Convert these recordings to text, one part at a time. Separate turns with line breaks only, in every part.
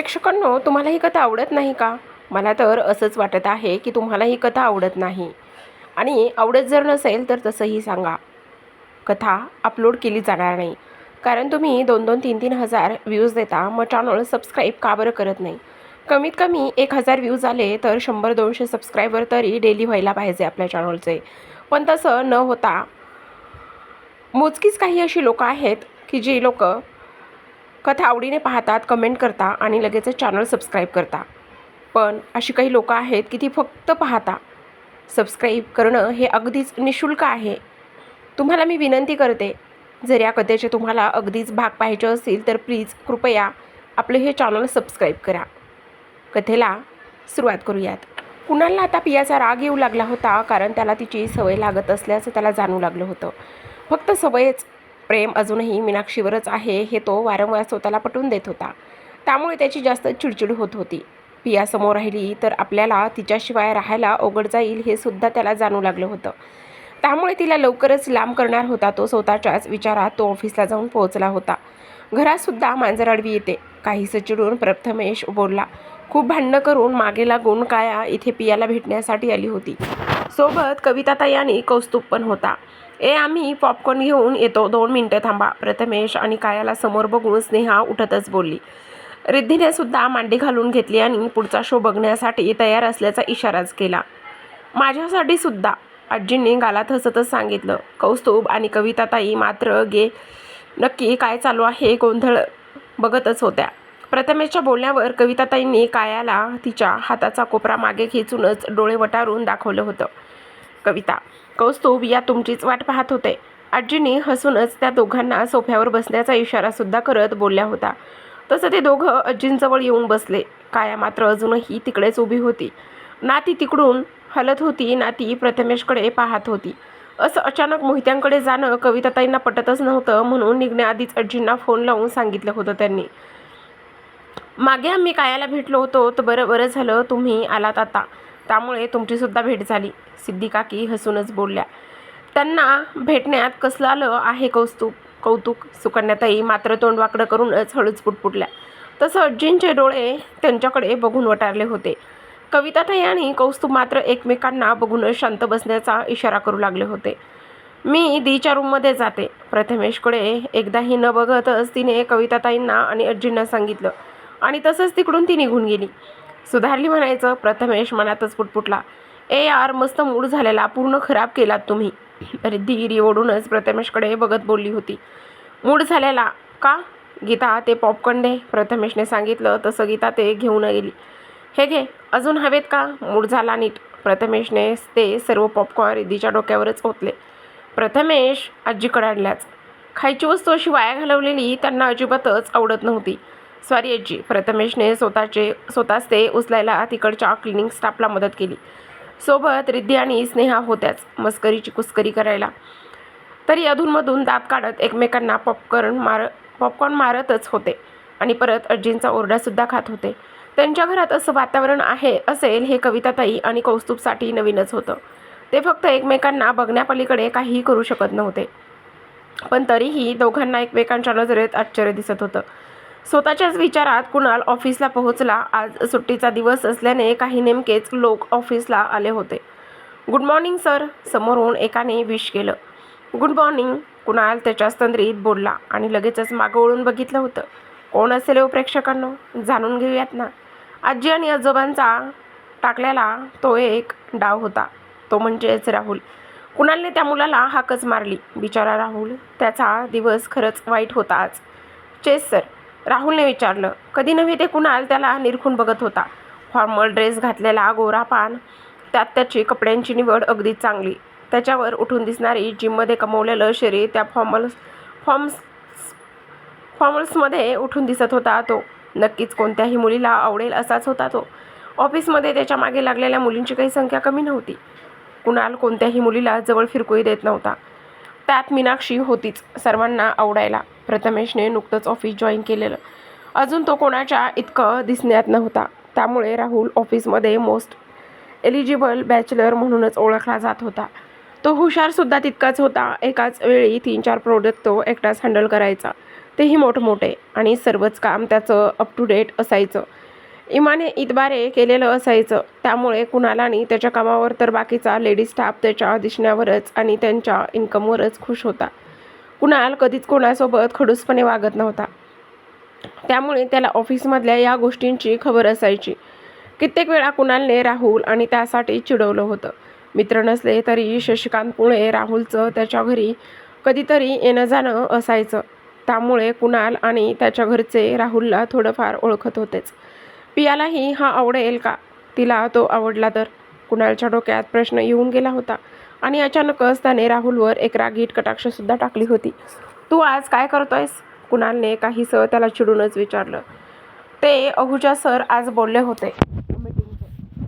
प्रेक्षकांनो तुम्हाला ही कथा आवडत नाही का? मला तर असंच वाटत आहे की तुम्हाला ही कथा आवडत नाही. आणि आवडत जर नसेल तर तसंही सांगा. कथा अपलोड केली जाणार नाही. कारण तुम्ही दोन दोन तीन तीन हजार व्ह्यूज देता मग चॅनल सबस्क्राईब का बरं करत नाही? कमीत कमी एक हजार व्ह्यूज आले तर शंभर दोनशे सबस्क्रायबर तरी डेली व्हायला पाहिजे आपल्या चॅनलचे पण तसं न होता मोजकीच काही अशी लोकं आहेत की जी लोकं कथा आवडीने पाहतात कमेंट करता आणि लगेचच चॅनल सबस्क्राईब करता. पण अशी काही लोकं आहेत की ती फक्त पाहता. सबस्क्राईब करणं हे अगदीच निशुल्क आहे. तुम्हाला मी विनंती करते जर या कथेचे तुम्हाला अगदीच भाग पाहायचे असतील तर प्लीज कृपया आपले हे चॅनल सबस्क्राईब करा. कथेला सुरुवात करूयात. कुणालला आता पियाचा राग येऊ लागला होता कारण त्याला तिची सवय लागत असल्याचं त्याला जाणू लागलं होतं. फक्त सवयच प्रेम अजूनही मीनाक्षीवरच आहे हे तो वारंवार स्वतःला पटवून देत होता. त्यामुळे त्याची जास्त चिडचिड होत होती. पिया समोर राहिली तर आपल्याला तिच्याशिवाय राहायला अवघड जाईल हे सुद्धा त्याला जाणू लागलं होतं. त्यामुळे तिला लवकरच लांब करणार होता तो स्वतःच्याच विचारात तो ऑफिसला जाऊन पोहोचला होता. घरातसुद्धा मांजर आडवी येते. काहीसं चिडून प्रथमेश बोलला खूप भांडणं करून मागे लागून काया इथे पियाला भेटण्यासाठी आली होती. सोबत कविताताई आणि कौस्तुभ पण होता. ए आम्ही पॉपकॉर्न घेऊन येतो. दोन मिनटं थांबा. प्रथमेश आणि कायाला समोर बघून स्नेहा उठतच बोलली. रिद्धीने सुद्धा मांडी घालून घेतली आणि पुढचा शो बघण्यासाठी तयार असल्याचा इशाराच केला. माझ्यासाठी सुद्धा. आजींनी गालात हसतच सांगितलं. कौस्तुभ आणि कविताताई मात्र गे नक्की काय चालू आहे गोंधळ बघतच होत्या. प्रथमेशच्या बोलण्यावर कविताताईंनी कायाला तिच्या हाताचा कोपरा मागे खेचूनच डोळे वटारून दाखवलं होतं. कविता. कौस्तुभ या तुमचीच वाट पाहत होते. आजींनी हसूनच त्या दोघांना सोफ्यावर बसण्याचा इशारासुद्धा करत बोलल्या होता तसं ते दोघं आजींजवळ येऊन बसले. काया मात्र अजूनही तिकडेच उभी होती. ना ती तिकडून हलत होती ना ती प्रथमेशकडे पाहत होती. असं अचानक मोहित्यांकडे जाणं कविताताईंना पटतच नव्हतं म्हणून निघण्याआधीच आजींना फोन लावून सांगितलं होतं त्यांनी. मागे आम्ही कायाला भेटलो होतो तर बरं बरं झालं तुम्ही आलात आता. त्यामुळे तुमचीसुद्धा भेट झाली. सिद्धी काकी हसूनच बोलल्या. त्यांना भेटण्यात कसलं आलं आहे कौस्तुक? कौतुक? सुकन्याताई मात्र तोंडवाकडं करूनच हळूच पुटपुटल्या. तसं अज्जींचे डोळे त्यांच्याकडे बघून वटारले होते. कविताताई आणि कौस्तुभ मात्र एकमेकांना बघूनच शांत बसण्याचा इशारा करू लागले होते. मी दीच्या रूममध्ये जाते. प्रथमेशकडे एकदाही न बघतच तिने कविताताईंना आणि अज्जींना सांगितलं. आणि तसंच तिकडून ती निघून गेली. सुधारली म्हणायचं प्रथमेश मनातच पुटपुटला. ए यार मस्त मूड झालेला पूर्ण खराब केलात तुम्ही. रिद्धी ओढूनच प्रथमेशकडे बघत बोलली होती. मूड झालेला का? गीता ते पॉपकॉर्न दे. प्रथमेशने सांगितलं तसं गीता ते घेऊन गेली. हे घे अजून हवेत का? मूड झाला नीट. प्रथमेशने ते सर्व पॉपकॉर्न रिद्धीच्या डोक्यावरच ओतले. प्रथमेश आजीकडे आणल्याच खायची वस्तू अशी वाया घालवलेली त्यांना अजिबातच आवडत नव्हती. सॉरी आजी प्रथमेशने स्वतःचे स्वतःच ते उचलायला तिकडच्या क्लिनिंग स्टाफला मदत केली. सोबत रिद्धी आणि स्नेहा होत्याच मस्करीची कुस्करी करायला. तरी अधूनमधून दात काढत एकमेकांना पॉपकॉर्न मार पॉपकॉर्न मारतच होते आणि परत अज्जींचा ओरडासुद्धा खात होते. त्यांच्या घरात असं वातावरण आहे असेल हे कविताताई आणि कौस्तुभसाठी नवीनच होतं. ते फक्त एकमेकांना बघण्यापलीकडे काहीही करू शकत नव्हते. पण तरीही दोघांना एकमेकांच्या नजरेत आश्चर्य दिसत होतं. स्वतःच्याच विचारात कुणाल ऑफिसला पोहोचला. आज सुट्टीचा दिवस असल्याने काही नेमकेच लोक ऑफिसला आले होते. Good morning sir. समोरून एकाने विश केलं. Good morning. कुणाल त्याच्या स्तंद्रीत बोलला आणि लगेचच मागं वळून बघितलं होतं. कोण असेल हो प्रेक्षकांनो? जाणून घेऊयात ना. आजी आणि आजोबांचा टाकलेला तो एक डाव होता. तो म्हणजेच राहुल. कुणालने त्या मुलाला हाकच मारली? बिचारा राहुल त्याचा दिवस खरंच वाईट होता आज. चेस सर. राहुलने विचारलं कधी नव्हे ते कुणाल त्याला? निरखून बघत होता. फॉर्मल ड्रेस घातलेला गोरा पान त्यात त्याची कपड्यांची निवड अगदी चांगली. त्याच्यावर उठून दिसणारी जिममध्ये कमवलेलं शरीर त्या फॉर्मल्स फॉर्म्स फॉर्मल्समध्ये उठून दिसत होता तो. नक्कीच कोणत्याही मुलीला आवडेल असाच होता तो. ऑफिसमध्ये त्याच्यामागे लागलेल्या मुलींची काही संख्या कमी नव्हती. कुणाल कोणत्याही मुलीला जवळ फिरकूही देत नव्हता. त्यात मीनाक्षी होतीच सर्वांना आवडायला. प्रथमेशने नुकतंच ऑफिस जॉईन केलेलं. अजून तो कोणाच्या इतकं दिसण्यात नव्हता. त्यामुळे राहुल ऑफिसमध्ये मोस्ट एलिजिबल बॅचलर म्हणूनच ओळखला जात होता. तो हुशारसुद्धा तितकाच होता. एकाच वेळी तीन चार प्रोडक्ट तो एकटाच हँडल करायचा. तेही मोठमोठे आणि सर्वच काम त्याचं अप टू डेट असायचं. इमाने इतबारे केलेलं असायचं. त्यामुळे कुणाल आणि त्याच्या कामावर तर बाकीचा लेडी स्टाफ त्याच्या दिसण्यावरच आणि त्यांच्या इन्कमवरच खुश होता. कुणाल कधीच कोणासोबत खडूसपणे वागत नव्हता. त्यामुळे त्याला ऑफिसमधल्या या गोष्टींची खबर असायची. कित्येक वेळा कुणालने राहुल आणि त्यासाठी चिडवलं होतं. मित्र नसले तरी शशिकांत पुणे राहुलचं त्याच्या घरी कधीतरी येणं जाणं असायचं. त्यामुळे कुणाल आणि त्याच्या घरचे राहुलला थोडंफार ओळखत होतेच. पियालाही हा आवडेल का? तिला तो आवडला तर? कुणालच्या डोक्यात प्रश्न येऊन गेला होता. आणि अचानकच त्याने राहुलवर एक रागीट कटाक्षसुद्धा टाकली होती. तू आज काय करतोयस? कुणालने काहीसं त्याला चिडूनच विचारलं. ते अहुजा सर आज बोलले होते.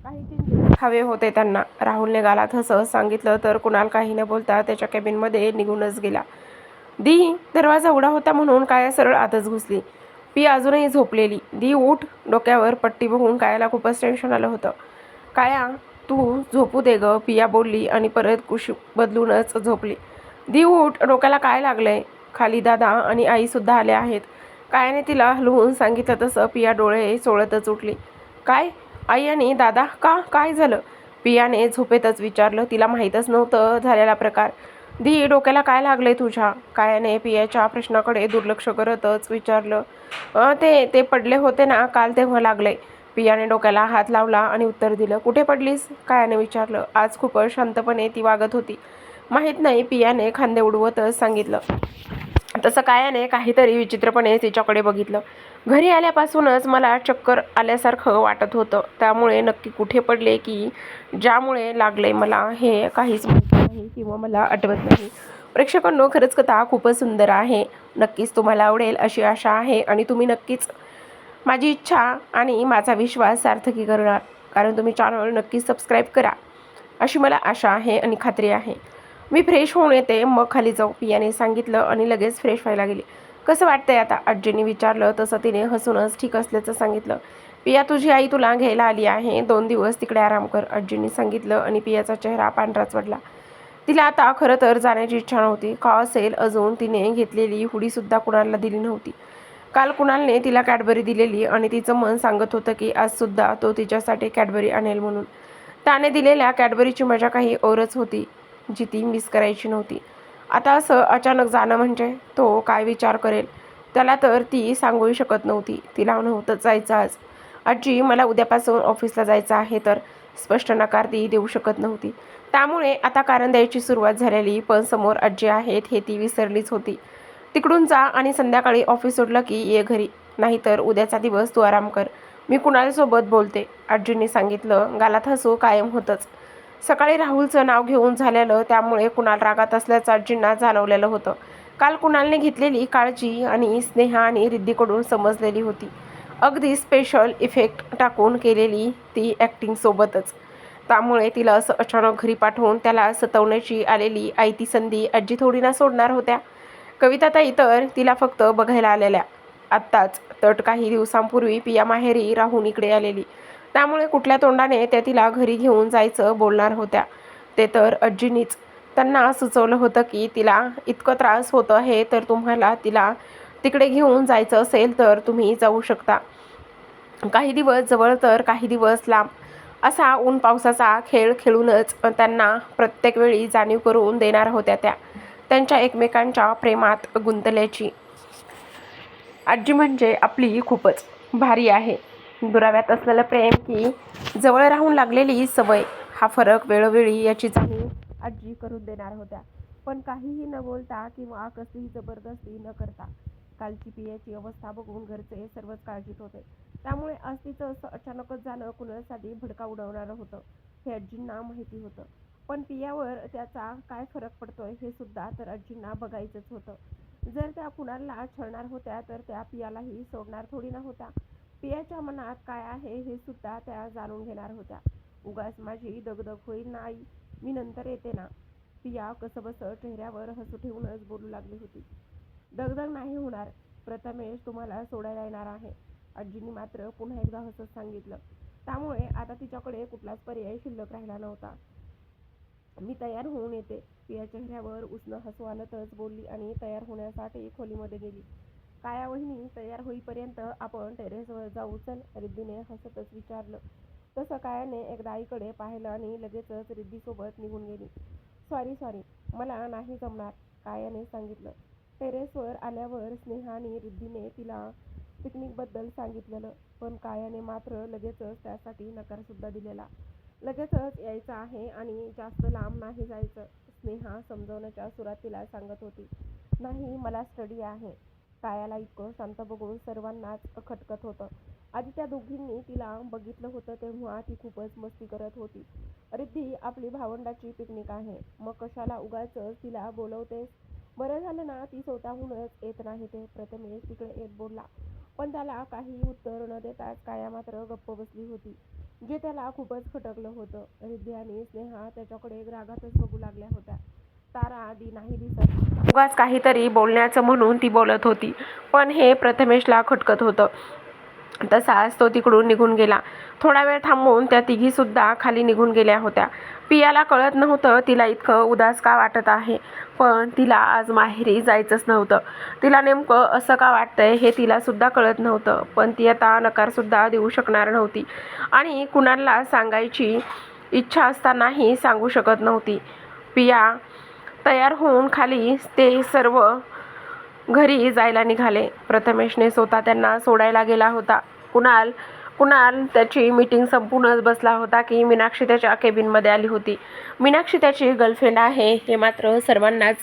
काही हवे होते त्यांना. राहुलने गालात हसत सांगितलं तर कुणाल काही न बोलता त्याच्या कॅबिनमध्ये निघूनच गेला. दी दरवाजा उघडा होता म्हणून काय सरळ आतच घुसली. पी अजूनही झोपलेली. दी उठ डोक्यावर पट्टी बघून कायाला खूपच टेन्शन आलं होतं. काया तू झोपू दे ग पिया बोलली आणि परत कुश बदलूनच झोपली. दी उठ डोक्याला काय लागलंय? खाली दादा आणि आईसुद्धा आले आहेत. कायाने तिला हलवून सांगितलं तसं पिया डोळे चोळतच उठली. काय? आई आणि दादा? का? काय झालं? पियाने झोपेतच विचारलं. तिला माहीतच नव्हतं झालेला प्रकार. दी डोक्याला काय लागलंय तुझ्या? कायाने पियाच्या प्रश्नाकडे दुर्लक्ष करतच विचारलं. ते ते पडले होते ना काल तेव्हा लागले पियाने डोक्याला हात लावला आणि उत्तर दिलं कुठे पडलीस? कायाने विचारलं. आज खूपच शांतपणे ती वागत होती. माहीत नाही पियाने खांदे उडवतच सांगितलं. तसं कायाने काहीतरी विचित्रपणे तिच्याकडे बघितलं. घरी आल्यापासूनच मला चक्कर आल्यासारखं वाटत होतं. त्यामुळे नक्की कुठे पडले की ज्यामुळे लागले मला हे काहीच माहिती नाही किंवा मला आठवत नाही. प्रेक्षकांनो खरंच कथा खूपच सुंदर आहे. नक्कीच तुम्हाला आवडेल अशी आशा आहे आणि तुम्ही नक्कीच माझी इच्छा आणि माझा विश्वास सार्थकी करणार. कारण तुम्ही चॅनल नक्कीच सबस्क्राईब करा. अशी मला आशा आहे आणि खात्री आहे. मी फ्रेश होऊन येते. मग खाली जाऊ. पियाने सांगितलं आणि लगेच फ्रेश व्हायला गेली. कसं वाटतंय आता? आजीने विचारलं तसं तिने हसूनच ठीक असल्याचं सांगितलं. पिया तुझी आई तुला घ्यायला आली आहे. दोन दिवस तिकडे आराम कर. आजीने सांगितलं आणि पियाचा चेहरा पांढराच पडला. तिला आता खरं तर जाण्याची इच्छा नव्हती. का असेल अजून तिने घेतलेली हुडीसुद्धा कुणाला दिली नव्हती. काल कुणालने तिला कॅडबरी दिलेली आणि तिचं मन सांगत होतं की आजसुद्धा तो तिच्यासाठी कॅडबरी आणेल म्हणून. त्याने दिलेल्या कॅडबरीची मजा काही औरच होती. जी ती मिस करायची नव्हती. आता असं अचानक जाणं म्हणजे तो काय विचार करेल? त्याला तर ती सांगूही शकत नव्हती. तिला नव्हतं जायचं आज. आजी मला उद्यापासून ऑफिसला जायचं आहे तर स्पष्ट नकार ती देऊ शकत नव्हती. त्यामुळे आता कारण द्यायची सुरुवात झालेली पण समोर आजी आहेत हे ती विसरलीच होती. तिकडून जा आणि संध्याकाळी ऑफिस सोडलं की ये घरी. नाहीतर उद्याचा दिवस तू आराम कर. मी कुणालसोबत बोलते? आजींनी सांगितलं. गालात हसू कायम होतंच. सकाळी राहुलचं नाव घेऊन झालेलं त्यामुळे कुणाल रागात असल्याचं आजींना जाणवलेलं होतं. काल कुणालने घेतलेली काळजी आणि स्नेहा आणि रिद्धीकडून समजलेली होती. अगदी स्पेशल इफेक्ट टाकून केलेली ती ॲक्टिंगसोबतच त्यामुळे तिला असं अचानक घरी पाठवून त्याला सतवण्याची आलेली आयती संधी आजी थोडी ना सोडणार होत्या. कविताताई तर तिला फक्त बघायला आलेल्या. आत्ताच तट काही दिवसांपूर्वी पिया माहेरी राहून इकडे आलेली. त्यामुळे कुठल्या तोंडाने त्या तिला घरी घेऊन जायचं बोलणार होत्या. ते तर आजीनीच त्यांना सुचवलं होतं की तिला इतकं त्रास होतं हे तर तुम्हाला तिला तिकडे घेऊन जायचं असेल तर तुम्ही जाऊ शकता. काही दिवस जवळ तर काही दिवस लांब. असा ऊन पावसाचा खेळ खेळूनच त्यांना प्रत्येक वेळी जाणीव करून देणार होत्या त्या. त्यांच्या एकमेकांच्या प्रेमात गुंतल्याची. आजी म्हणजे आपली खूपच भारी आहे. दुराव्यात असलेलं प्रेम की जवळ राहून लागलेली सवय हा फरक वेळोवेळी याची जाणीव आजी करून देणार होत्या. पण काहीही न बोलता किंवा कसलीही जबरदस्ती न करता कालची पियाची अवस्था बघून घरचे सर्वच काळजीत होते. त्यामुळे आज तिचं असं अचानकच जाणं कुणासाठी भडका उडवणारं होतं हे आजींना माहिती होतं. पण पियावर त्याचा काय फरक पडतोय हे सुद्धा तर आजींना बघायचंच होतं. जर त्या कुणाला छळणार होत्या तर त्या पियालाही सोडणार थोडी ना होत्या. पियाच्या मनात काय आहे हे सुद्धा त्या जाणून घेणार होत्या. उगाच माझी दगदग होईल नाही मी नंतर येते ना. पिया कसंबसं चेहऱ्यावर हसू ठेवूनच बोलू लागली होती. दगदग नाही होणार प्रथमेश तुम्हाला सोडायला येणार आहे. आजींनी मात्र पुन्हा एकदा हसत सांगितलं. त्यामुळे आता तिच्याकडे कुठलाच पर्याय शिल्लक राहिला नव्हता. मी तयार होऊन येते. पिया चेहऱ्यावर उष्ण हसू आणतच बोलली आणि तयार होण्यासाठी खोलीमध्ये गेली. काया वहिनी तयार होईपर्यंत आपण टेरेसवर जाऊ. चल रिद्धीने हसतच विचारलं. तसं कायाने एकदा आईकडे पाहिलं आणि लगेचच रिद्धीसोबत निघून गेली. सॉरी सॉरी मला नाही जमणार कायाने सांगितलं. टेरेसवर आल्यावर स्नेहा आणि रिद्धीने तिला पिकनिकबद्दल सांगितलेलं पण कायाने मात्र लगेचच त्यासाठी नकारसुद्धा दिलेला. लगेचच यायचं आहे आणि जास्त लांब नाही जायचं स्नेहा समजवण्याच्या सुरुवातीला सांगत होती. नाही मला स्टडी आहे. कायाला इतकं शांत बघून सर्वांनाच खटकत होतं. आधी त्या दोघींनी तिला बघितलं होतं तेव्हा ती खूपच मस्ती करत होती. रिद्धी आपली भावंडाची पिकनिक आहे. मग कशाला उगाच तिला बोलवतेस? बरं झालं ना ती स्वतःहूनच येत नाही ते. प्रथमेश तिकडे येत बोलला. पण त्याला काही उत्तर न देताच काया मात्र गप्प बसली होती जे त्याला खूपच खटकलं होतं. रिद्धी आणि स्नेहा त्याच्याकडे रागातच बघू लागल्या होत्या. तारा आधी नाही दिसत. उगाच काहीतरी बोलण्याचं म्हणून ती बोलत होती. पण हे प्रथमेशला खटकत होतं. तसाच तो तिकडून निघून गेला. थोडा वेळ थांबून त्या तिघीसुद्धा खाली निघून गेल्या होत्या. पियाला कळत नव्हतं तिला इतकं उदास का वाटत आहे. पण तिला आज माहेरी जायचंच नव्हतं. तिला नेमकं असं का वाटतंय हे तिला सुद्धा कळत नव्हतं. पण ती आता नकारसुद्धा देऊ शकणार नव्हती. आणि कुणाला सांगायची इच्छा असतानाही सांगू शकत नव्हती. पिया तयार होऊन खाली ते सर्व घरी जायला निघाले. प्रथमेशने स्वतः त्यांना सोडायला गेला होता. कुणाल कुणाल त्याची मीटिंग संपूनच बसला होता की मीनाक्षी त्याच्या केबिनमध्ये आली होती. मीनाक्षी त्याची गर्लफ्रेंड आहे हे मात्र सर्वांनाच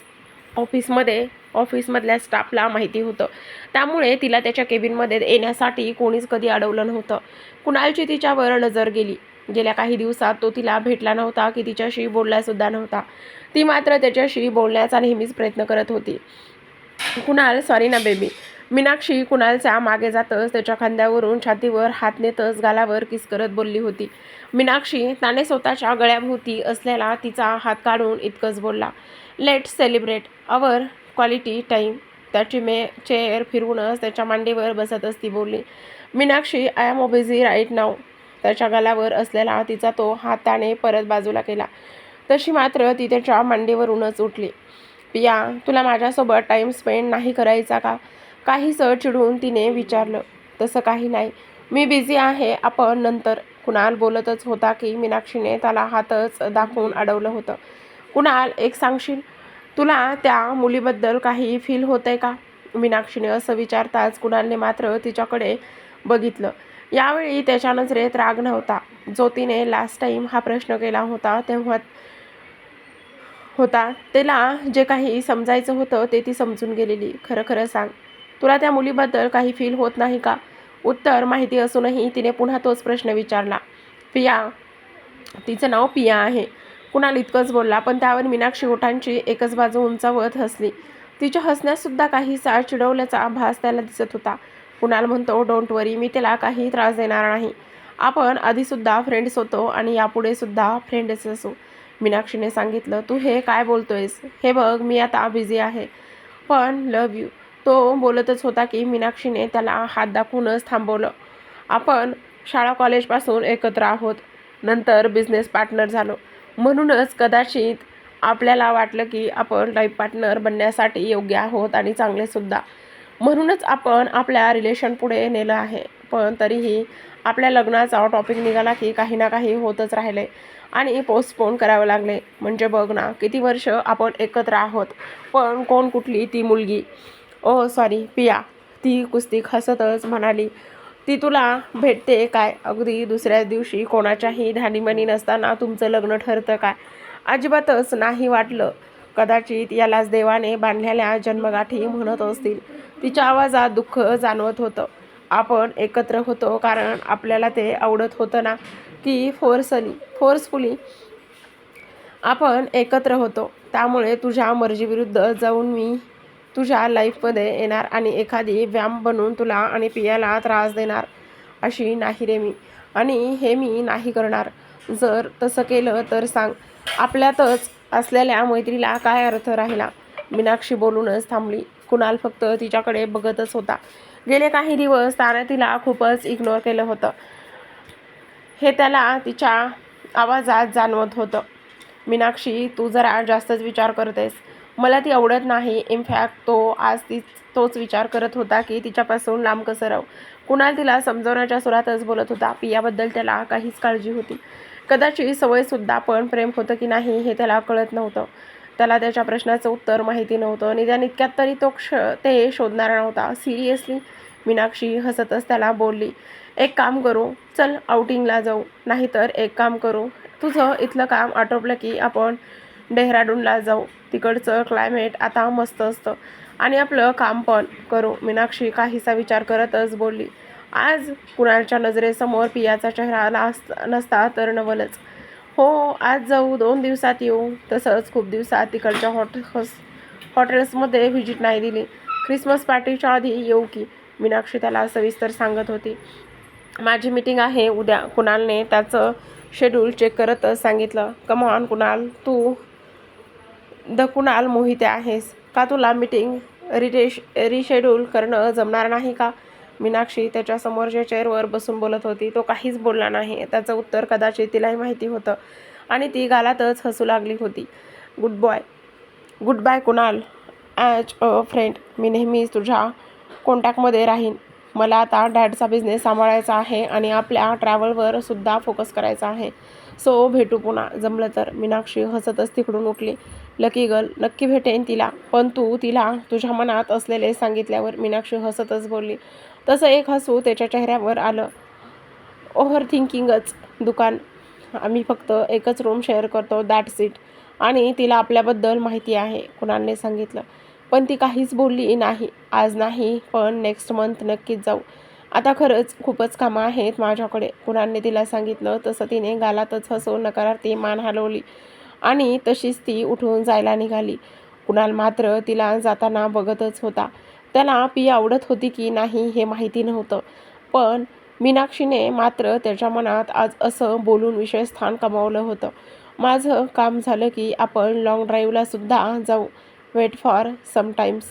ऑफिसमध्ये ऑफिसमधल्या स्टाफला माहिती होतं. त्यामुळे तिला त्याच्या केबिनमध्ये येण्यासाठी कोणीच कधी अडवलं नव्हतं. कुणालची तिच्यावर नजर गेली. गेल्या काही दिवसात तो तिला भेटला नव्हता की तिच्याशी बोललासुद्धा नव्हता. ती मात्र त्याच्याशी बोलण्याचा नेहमीच प्रयत्न करत होती. कुणाल सॉरी ना बेबी मीनाक्षी कुणालच्या मागे जातच त्याच्या खांद्यावरून छातीवर हात नेतच गालावर किस करत बोलली होती. मीनाक्षी त्याने स्वतःच्या गळ्याभोवती असलेला तिचा हात काढून इतकंच बोलला let celebrate our quality time त्याची मे चेअर फिरवूनच त्याच्या मांडीवर बसतच ती बोलली. Meenakshi I am obese right नाव त्याच्या गळावर असलेला तिचा तो हाताने त्याने परत बाजूला केला. तशी मात्र ती त्याच्या मांडीवरूनच उठली. पिया तुला माझ्यासोबत टाईम स्पेंड नाही करायचा का? काहीसं चिडून तिने विचारलं. तसं काही नाही. मी बिझी आहे. आपण नंतर. कुणाल बोलतच होता की मीनाक्षीने त्याला हातच दाखवून अडवलं होतं. कुणाल एक सांगशील? तुला त्या मुलीबद्दल काही फील होतंय का? मीनाक्षीने असं विचारताच कुणालने मात्र तिच्याकडे बघितलं. यावेळी त्याच्या नजरेत राग नव्हता. जो तिने लास्ट टाईम हा प्रश्न केला होता तेव्हा होता. तिला जे काही समजायचं होतं ते ती समजून गेलेली. खरं खरं सांग. तुला त्या मुलीबद्दल काही फील होत नाही का? उत्तर माहिती असूनही तिने पुन्हा तोच प्रश्न विचारला. पिया तिचं नाव पिया आहे. कुणाल इतकंच बोलला पण त्यावर मीनाक्षी ओठांची एकच बाजू उंचावत हसली. तिच्या हसण्यातसुद्धा काहीसा चिडवल्याचा आभास त्याला दिसत होता. कुणाल म्हणतो डोंट वरी मी त्याला काही त्रास देणार नाही. आपण आधीसुद्धा फ्रेंड्स होतो आणि यापुढे सुद्धा फ्रेंड्स असू. मीनाक्षीने सांगितलं तू हे काय बोलतोयस? हे बघ मी आता बिझी आहे. पण लव यू तो बोलतच होता की मीनाक्षीने त्याला हात दाखवूनच थांबवलं. आपण शाळा कॉलेजपासून एकत्र आहोत. नंतर बिझनेस पार्टनर झालो. म्हणूनच कदाचित आपल्याला वाटलं की आपण लाईफ पार्टनर बनण्यासाठी योग्य आहोत आणि चांगलेसुद्धा म्हणूनच आपण आपल्या रिलेशन पुढे नेलं आहे. पण तरीही आपल्या लग्नाचा टॉपिक निघाला की काही ना काही होतच राहिले आणि पोस्टपोन करावं लागले. म्हणजे बघ ना किती वर्ष आपण एकत्र आहोत पण कोण कुठली ती मुलगी? ओ सॉरी पिया. ती कुस्ती हसतच म्हणाली ती तुला भेटते काय? अगदी दुसऱ्या दिवशी कोणाच्याही धानीमनी नसताना तुमचं लग्न ठरतं काय? अजिबातच नाही वाटलं. कदाचित यालाच देवाने बांधलेल्या जन्मगाठी म्हणत असतील. तिच्या आवाजात दुःख जाणवत होतं. आपण एकत्र होतो कारण आपल्याला ते आवडत होतं ना की फोर्सली फोर्सफुली आपण एकत्र होतो. त्यामुळे तुझ्या मर्जीविरुद्ध जाऊन मी तुझ्या लाईफमध्ये येणार आणि एखादी व्यायाम बनवून तुला आणि पियाला त्रास देणार अशी नाही रे मी. आणि हे मी नाही करणार. जर तसं केलं तर सांग आपल्यातच असलेल्या मैत्रीला काय अर्थ राहिला? मीनाक्षी बोलूनच थांबली. कुणाल फक्त तिच्याकडे बघतच होता. गेले काही दिवस त्याने तिला खूपच इग्नोर केलं होतं. हे त्याला तिच्या आवाजात जाणवत होतं. मीनाक्षी तू जरा जास्तच विचार करतेस. मला ती आवडत नाही. इनफॅक्ट तो आज ती तोच विचार करत होता की तिच्यापासून लांब कसं राहू? कुणाल तिला समजवण्याच्या सुरातच बोलत होता. पियाबद्दल त्याला काहीच काळजी होती. कदाचित सवयसुद्धा पण प्रेम होतं की नाही हे त्याला कळत नव्हतं. त्याला त्याच्या प्रश्नाचं उत्तर माहिती नव्हतं. निदान इतक्यात तरी तो क्ष ते शोधणारा नव्हता. सिरियसली मीनाक्षी हसतच त्याला बोलली एक काम करू चल आउटिंगला जाऊ. नाहीतर एक काम करू. तुझं इथलं काम आटोपलं की आपण डेहराडूनला जाऊ. तिकडचं क्लायमेट आता मस्त असतं. आणि आपलं काम पण करू. मीनाक्षी काहीसा विचार करतच बोलली आज कुणालच्या नजरेसमोर पियाचा चेहरा नास- नसता तर नवलच. हो आज जाऊ दोन दिवसात येऊ. तसंच खूप दिवसात तिकडच्या हॉटे हॉटेल्समध्ये व्हिजिट नाही दिली. ख्रिसमस पार्टीच्या आधी येऊ की? मीनाक्षी त्याला सविस्तर सांगत होती. माझी मीटिंग आहे उद्या. कुणालने त्याचं शेड्यूल चेक करतच सांगितलं. कमॉन कुणाल तू द कुणाल मोहिते आहेस. का तुला मीटिंग रिटेश रिशेड्यूल करणं जमणार नाही का? मीनाक्षी त्याच्या समोरच्या चेअरवर बसून बोलत होती. तो काहीच बोलला नाही. त्याचं उत्तर कदाचित तिलाही माहिती होतं. आणि ती गालातच हसू लागली होती. Good boy good bye Kunal. As a friend मी नेहमीच तुझ्या कॉन्टॅक्टमध्ये राहीन. मला आता डॅडचा बिझनेस सांभाळायचा आहे आणि आपल्या ट्रॅव्हलवर सुद्धा फोकस करायचा आहे. सो भेटू पुन्हा. जमलं तर. मीनाक्षी हसतच तिकडून उठली. लकी गर्ल नक्की भेटेन तिला. पण तू तिला तुझ्या मनात असलेले सांगितल्यावर मीनाक्षी हसतच बोलली. तसं एक हसू त्याच्या चेहऱ्यावर आलं. ओव्हर थिंकिंगच दुकान. आम्ही फक्त एकच रूम शेअर करतो. दॅट सीट आणि तिला आपल्याबद्दल माहिती आहे. कुणालने सांगितलं. पण ती काहीच बोलली नाही. आज नाही पण नेक्स्ट मंथ नक्कीच जाऊ. आता खरंच खूपच कामं आहेत माझ्याकडे. कुणालने तिला सांगितलं तसं तिने गालातच हसून ती मान हलवली. आणि तशीच ती उठून जायला निघाली. कुणाल मात्र तिला जाताना बघतच होता. त्याला पी आवडत होती की नाही हे माहिती नव्हतं. पण मीनाक्षीने मात्र त्याच्या मनात आज असं बोलून विषय स्थान कमावलं होतं. माझं काम झालं की आपण लाँग ड्राईव्हला सुद्धा जाऊ. वेट फॉर समटाईम्स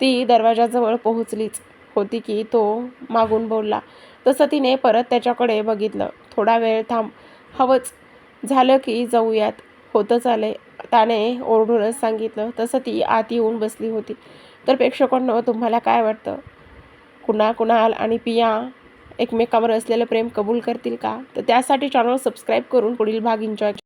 ती दरवाजाजवळ पोहोचलीच होती की तो मागून बोलला. तसं तिने परत त्याच्याकडे बघितलं. थोडा वेळ थांब. हवंच. झालं की जाऊयात. होतंच आले त्याने ओरडूनच सांगितलं. तसं ती आत येऊन बसली होती. तर प्रेक्षकांनो तुम्हाला काय वाटतं? कुणा कुणाल आणि पिया एकमेकावर असलेलं प्रेम कबूल करतील का? तर त्यासाठी चॅनल सबस्क्राईब करून पुढील भाग एन्जॉय